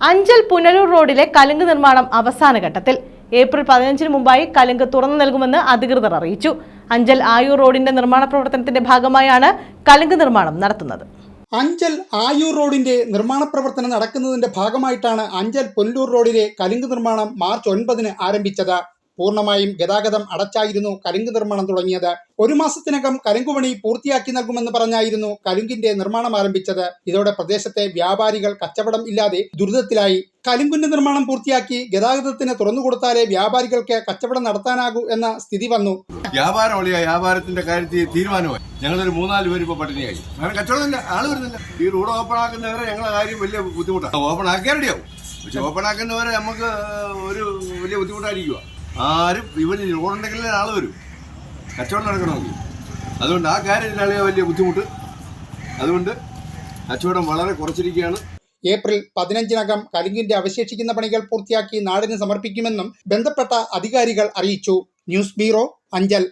അഞ്ചൽ പുനലൂർ റോഡിലെ കലുങ്ക് നിർമ്മാണം അവസാന ഘട്ടത്തിൽ. ഏപ്രിൽ പതിനഞ്ചിന് മുമ്പായി കലുങ്ക് തുറന്നു നൽകുമെന്ന് അധികൃതർ അറിയിച്ചു. അഞ്ചൽ ആയൂർ റോഡിന്റെ നിർമ്മാണ പ്രവർത്തനത്തിന്റെ ഭാഗമായാണ് കലുങ്ക് നിർമ്മാണം നടത്തുന്നത്. അഞ്ചൽ ആയൂർ റോഡിന്റെ നിർമ്മാണ പ്രവർത്തനം നടക്കുന്നതിന്റെ ഭാഗമായിട്ടാണ് അഞ്ചൽ പുനലൂർ റോഡിലെ കലുങ്ക് നിർമ്മാണം മാർച്ച് ഒൻപതിന് ആരംഭിച്ചത്. പൂർണമായും ഗതാഗതം അടച്ചായിരുന്നു കലുങ്ക് നിർമ്മാണം തുടങ്ങിയത്. ഒരു മാസത്തിനകം കലുങ്കുപണി പൂർത്തിയാക്കി നൽകുമെന്ന് പറഞ്ഞായിരുന്നു കലുങ്കിന്റെ നിർമ്മാണം ആരംഭിച്ചത്. ഇതോടെ പ്രദേശത്തെ വ്യാപാരികൾ കച്ചവടം ഇല്ലാതെ ദുരിതത്തിലായി. കലുങ്കിന്റെ നിർമ്മാണം പൂർത്തിയാക്കി ഗതാഗതത്തിന് തുറന്നുകൊടുത്താലേ വ്യാപാരികൾക്ക് കച്ചവടം നടത്താനാകൂ എന്ന സ്ഥിതി വന്നു. വ്യാപാരം വ്യാപാരത്തിന്റെ കാര്യത്തിൽ തീരുമാനമായി. ഞങ്ങളൊരു മൂന്നാൽ പേര് ഇപ്പൊ പട്ടിണിയായി. കച്ചവടമില്ല ആൾ വരുന്നില്ല. ഈ റോഡ് ഓപ്പൺ ആക്കുന്നവരെ ഞങ്ങളെ കാര്യം വലിയ ബുദ്ധിമുട്ടാണ് ഓപ്പൺ ആക്കിയാൽ പക്ഷെ ഓപ്പൺ ആക്കുന്നവരെ നമുക്ക് ഒരു വലിയ ബുദ്ധിമുട്ടായിരിക്കുക ആരും ഇവന് റോഡുണ്ടെങ്കിലേ ആൾ വരും. കച്ചവടം നടക്കണമെങ്കിൽ. അതുകൊണ്ട് ആ കാര്യത്തിലാണ് വലിയ ബുദ്ധിമുട്ട്. അതുകൊണ്ട് കച്ചവടം വളരെ കുറച്ചിരിക്കുകയാണ്. ഏപ്രിൽ പതിനഞ്ചിനകം കലുങ്കിന്റെ അവശേഷിക്കുന്ന പണികൾ പൂർത്തിയാക്കി നാടിന് സമർപ്പിക്കുമെന്നും ബന്ധപ്പെട്ട അധികാരികൾ അറിയിച്ചു. News bureau Anchal.